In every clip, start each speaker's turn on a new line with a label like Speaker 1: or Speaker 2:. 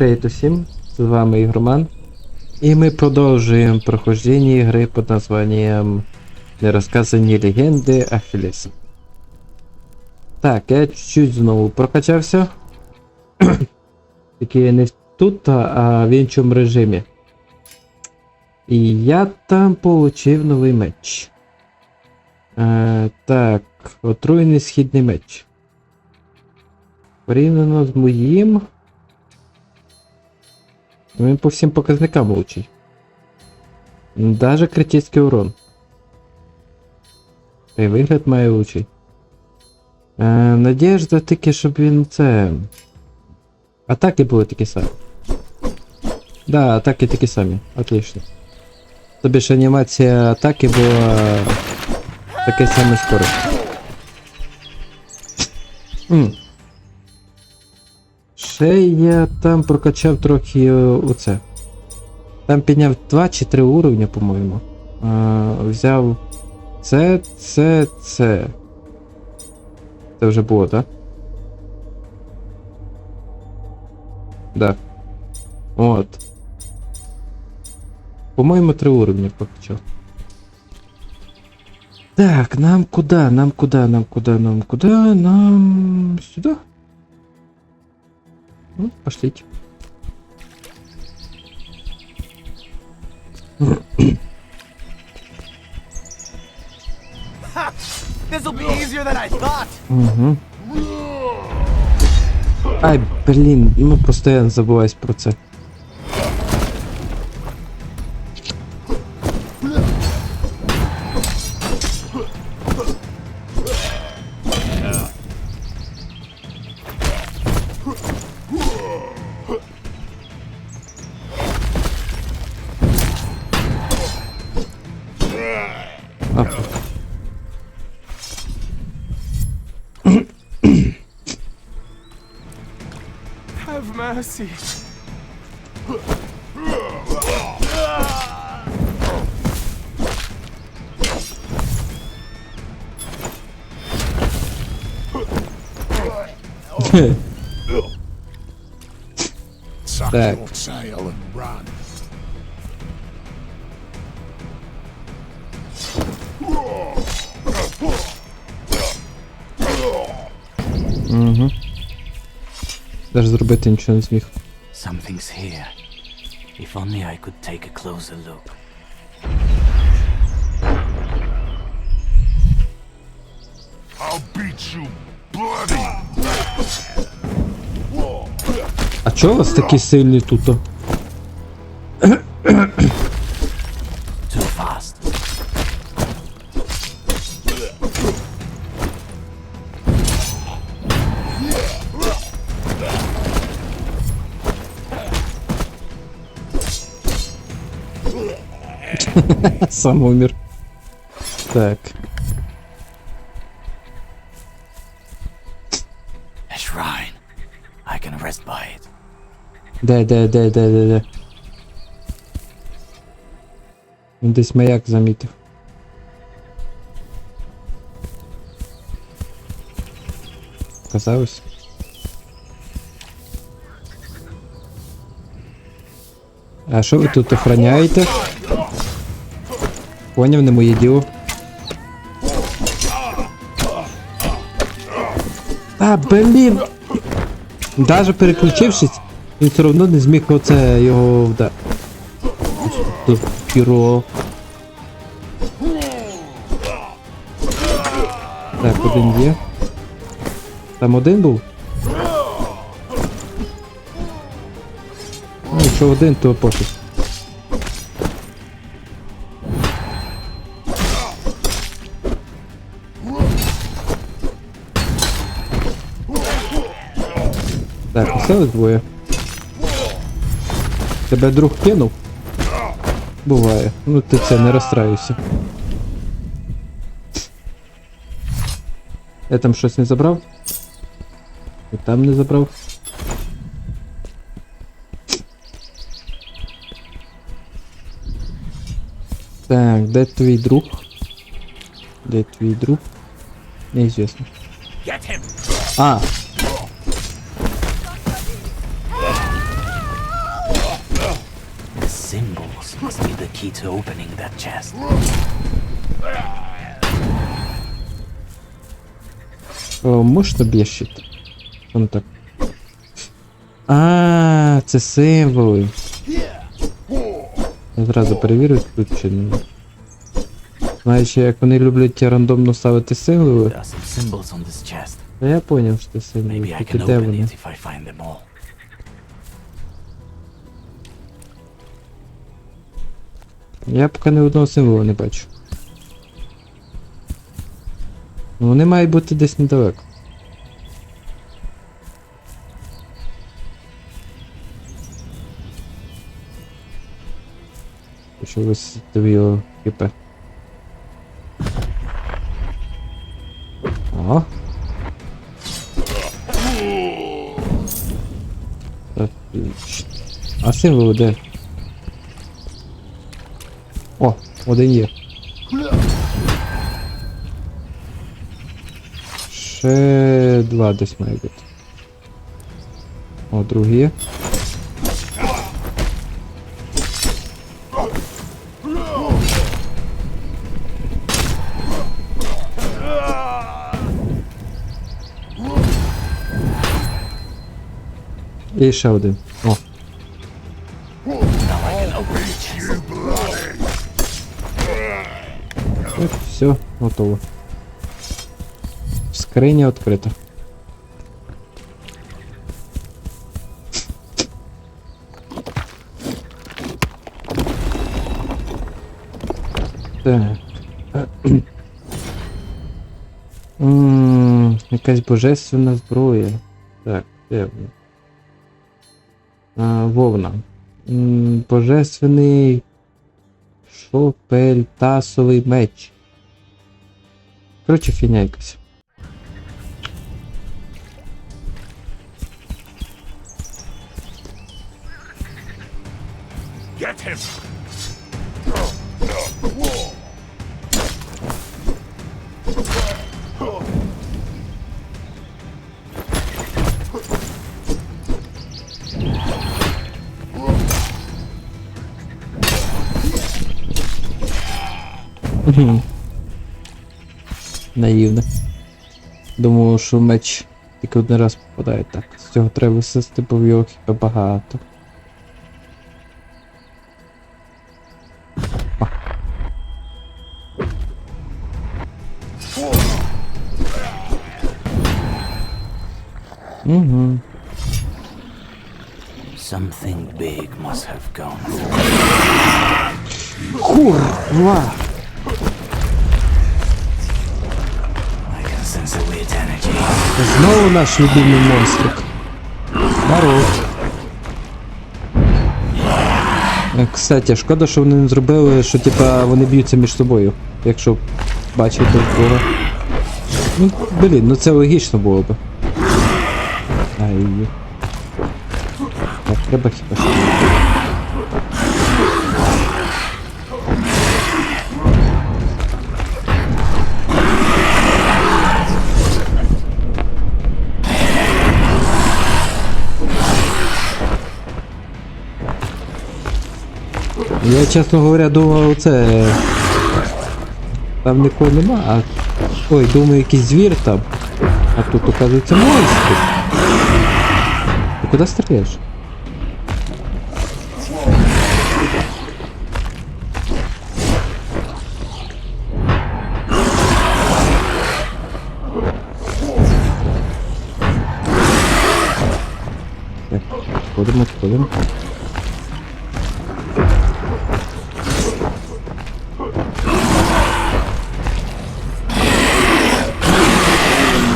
Speaker 1: Привіт усім, з вами Ігроман. І ми продовжуємо проходження ігри під названням Нерозказані легенди Ахілеса. Так, я чуть-чуть знову прокачався. Тільки не тут, а в іншому режимі. І я там получив новий меч. Е, так, отруєний східний меч. Порівняно з моїм. Він по всім показникам лучший. Даже критичний урон. Та й вигляд має лучший. Е, надіжда тільки, щоб він це. Атаки були такі самі. Да, атаки такі самі. Отлично. Тобі ж анімація атаки була таке саме скоро. М. Ще я там прокачав трохи е, оце. Там підняв 2 чи 3 уровня, по-моєму. А, взяв це, це, це. Це вже було, так? Да? От. По-моєму, 3 уровня прокачав. Так, нам куда? Нам куда? Нам куда? Нам куда? Нам сюда? Ну, пошлите.
Speaker 2: This'll be easier than I thought.
Speaker 1: Угу. Ай, блін, ну постійно забуваюсь про це.
Speaker 2: gotta see.
Speaker 3: Suck your tail and run.
Speaker 1: Mm-hmm. Даже зробити нічого не зміг.
Speaker 4: Something's here. If only I could take a closer look.
Speaker 3: I'll beat you bloody.
Speaker 1: А чого у вас такі сильні тут? Сам умер. Так.
Speaker 4: A shrine. I can rest by it.
Speaker 1: Де, де, де, де, де, де. Він десь маяк замітив. Казалось. А що ви тут охороняєте? Поняв, не моє діло. А, блін! Даже переключившись, він все одно не зміг оце його вда. Так, один є. Там один був? Ну, якщо один, то пофіг. Так, осталось двоє. Тебе друг кинув? Буває. Ну ти це не розстраюйся. Я там щось не забрав? І там не забрав. Так, де твій друг? Де твій друг? Неізвісно.
Speaker 2: Get him.
Speaker 1: А,
Speaker 4: Symbols must be the key to opening that chest.
Speaker 1: О, можна б'є щит? Он так. А, це символи. Я зразу перевірю тут чи ні. Знаєш, як вони люблять рандомно ставити символи, я поняв, що символи. Тільки де вони? Я поки ні одного символу не бачу. Ну, Вони мають бути десь недалеко. Висити в його хп. О. А символ де? Один є. Ще два десь має бути. О, другий є. І ще один. О, готово. Скриня відкрита. Так. Якась божественна зброя. Так, де вона? Вовна. М, божественний шопельтасовий меч. Коротше, фігня якась.
Speaker 3: Get him!
Speaker 1: Мгм. Наївно. Думав, що меч тільки один раз попадає так. З цього треба висисти, бо в його хіба багато. Угу.
Speaker 4: Something big must have gone through.
Speaker 1: Курва! Знову наш любимий монстрик. Здоров. Е, Кстати, шкода, що вони не зробили, що типа вони б'ються між собою, якщо бачать друг друга. Ну, блін, ну це логічно було би. Ай. Так, треба хіба що. Я, чесно говоря, думав, це. Там нікого нема, а. Ой, думаю, якийсь звір там. А тут, оказується, монстр. Ти куди стріляєш?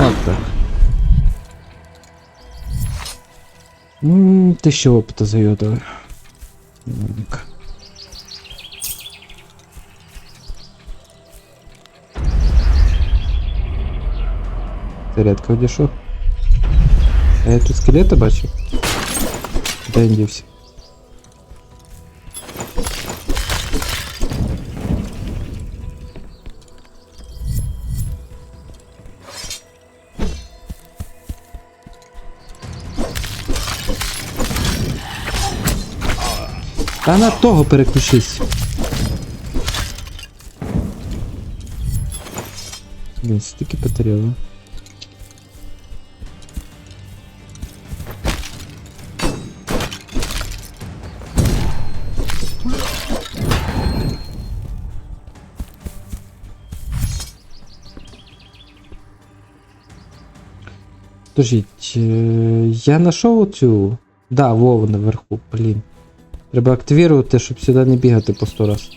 Speaker 1: От так. Ммм, тисяча опыта зайодили. Так. Зарядка одійшов. А я тут скелета бачив. Де він дівся? Та на того переключись. Блін, стільки потеряла. Подождіть, е, я знайшов оцю. Да, Вову наверху, блін. Треба активувати, щоб сюди не бігати по 100 раз.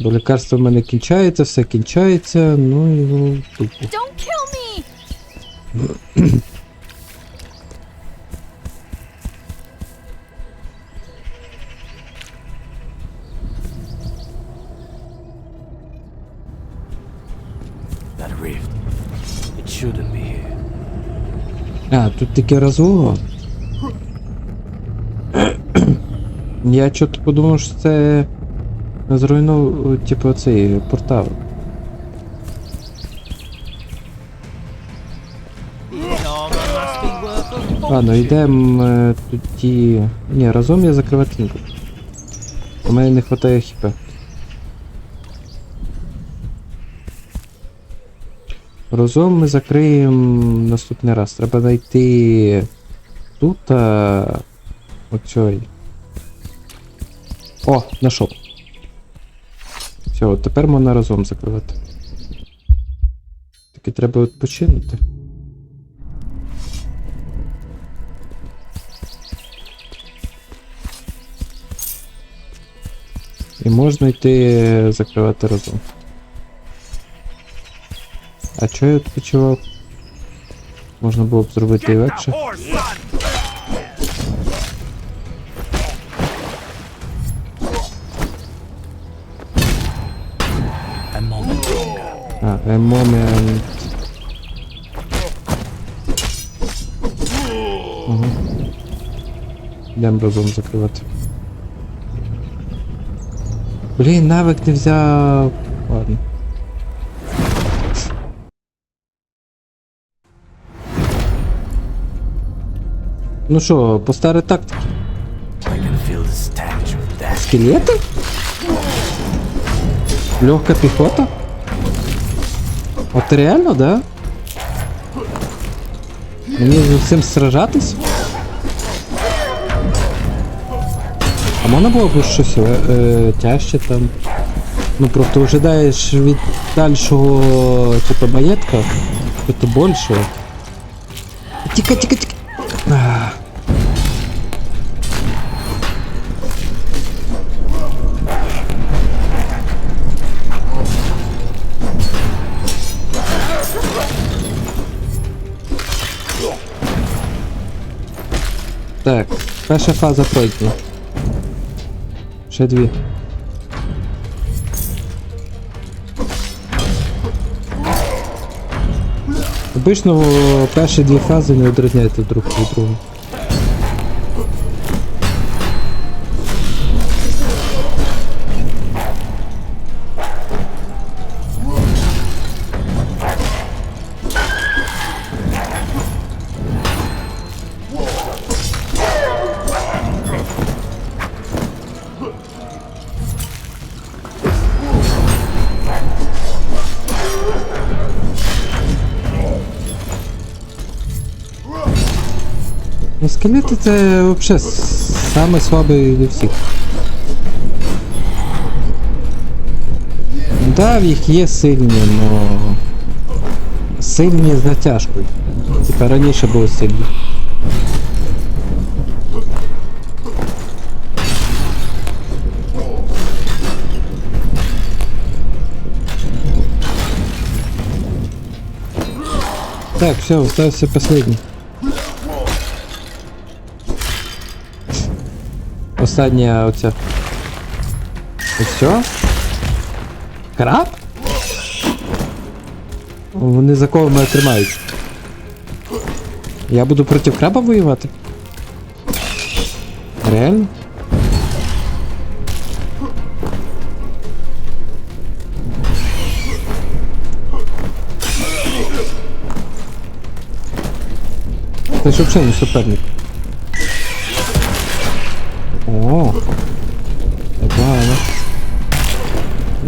Speaker 1: Бо лікарство в мене кінчається, все кінчається, ну і ну, тупо. А, тут таке розлого. Я чого-то подумав, що це зруйнув, типу, цей портал. Ладно, йдемо е, тоді. Ні, разом я закривати. У мене не вистачає хп. Разом ми закриємо наступний раз. Треба знайти тут а... оцей. О, знайшов. Все, от тепер можна разом закривати. Таки треба відпочинути. І можна йти закривати разом. А чого я відпочивав? Можна було б зробити і легше. А, a moment. Угу. Йдемо разом закривати. Блін, навик не взяв. Ладно. Ну що, по старій тактиці?
Speaker 4: I can feel the stench of death.
Speaker 1: Скелети? Легка піхота? От реально, да? Мені з цим сражатись? А можна було б щось е, е, тяжче там? Ну просто ожидаєш від дальшого типу маєтка, що-то більше. Тіка, тіка, тіка. Так, перша фаза пройдена. Ще дві. Обично перші дві фази не відрізняються друг від другого. Ну, скелети це взагалі саме слабий від всіх. Да, в їх є сильні, но сильні з натяжкою. Типа раніше були сильні. Так, все, остался последний. Остання оця. І все? Краб? Вони за кого мене тримають? Я буду проти краба воювати? Реально? Це ж взагалі не суперник. О! Непогано.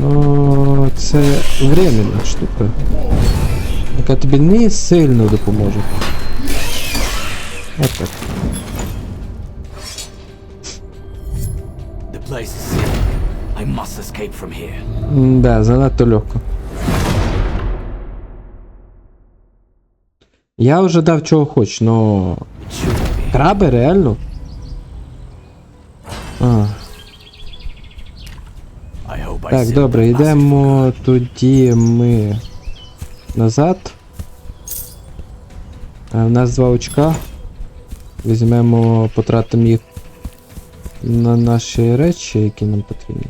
Speaker 1: Ну, це временна штука. Яка тобі не сильно допоможе. От так.
Speaker 4: The place is sealed. I must escape from here.
Speaker 1: Да, занадто легко. Я вже дав чого хоч, но. Краби реально? А, так, добре, йдемо тоді ми назад. А, У нас два очка. Візьмемо, потратимо їх на наші речі, які нам потрібні.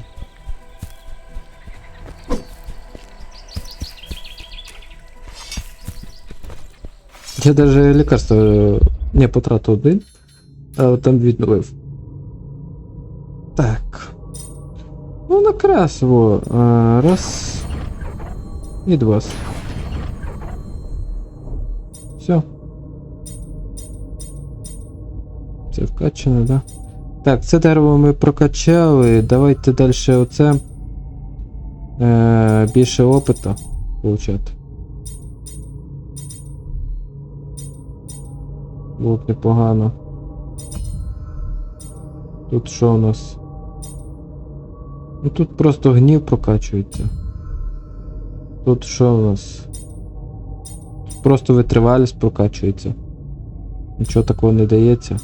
Speaker 1: Я даже лікарство е, не потратив один, а там відновив. Так. Ну, накрасиво. А, раз. І два. Все. Це вкачане, да? Так, це дерево ми прокачали. Давайте далі оце. Е, більше опиту получати. Було б непогано. Тут що у нас? Ну тут просто гнів прокачується. Тут що у нас? Тут просто витривалість прокачується. Нічого такого не дається.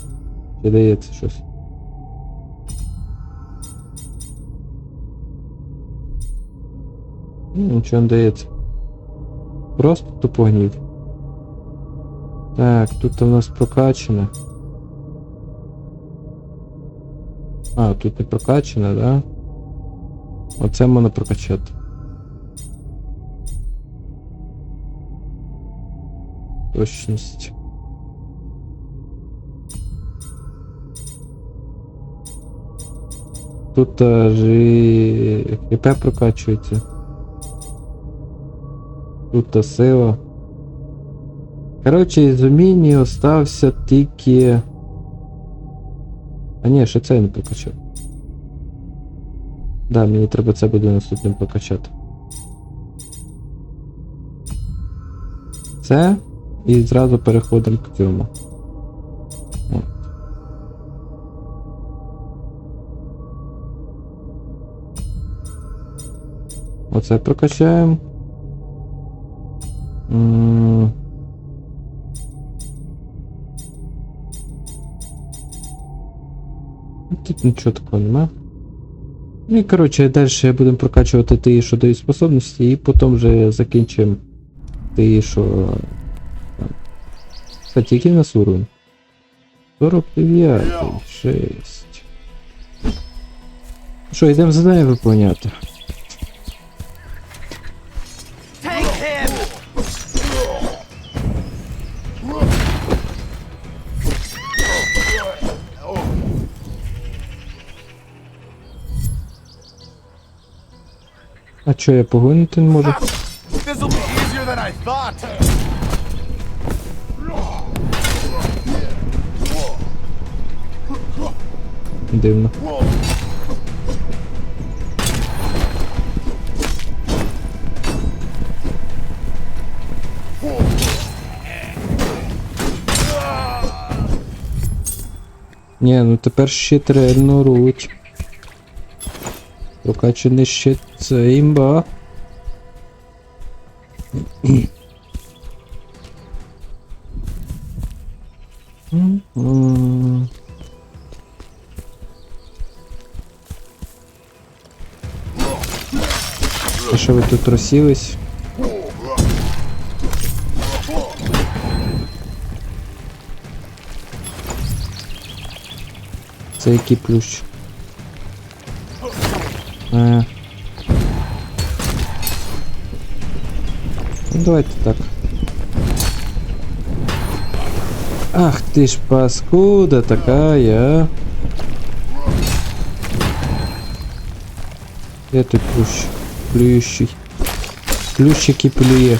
Speaker 1: Чи дається щось? Ні, Нічого не дається. Просто тупо гнів. Так, тут у нас прокачане. А, тут не прокачане, да? Оце можна прокачати. Точність. Тут і ХП прокачується. Тут та сила. Коротше, із умінь остався тільки. А ні, ще це я не прокачав. Да, мені треба це буде наступним прокачати. Це і зразу переходимо к цьому. Оце прокачаємо. Тут нічого такого нема. Ну і коротше, далі будемо прокачувати ті, що дають способності, і потім вже закінчимо ті, що. Кстати, який у нас уровень? 49, 6. Що, йдемо задання виповняти. А чо я погонити не можу? Дивно. Ні, ну тепер щит реально руть. Прокачаний щит це імба. А що ви тут розсілись? Це який плющ? Ну давайте так. Ах ты ж паскуда такая. Где ты плющ? Плющий. Плющик и плюе.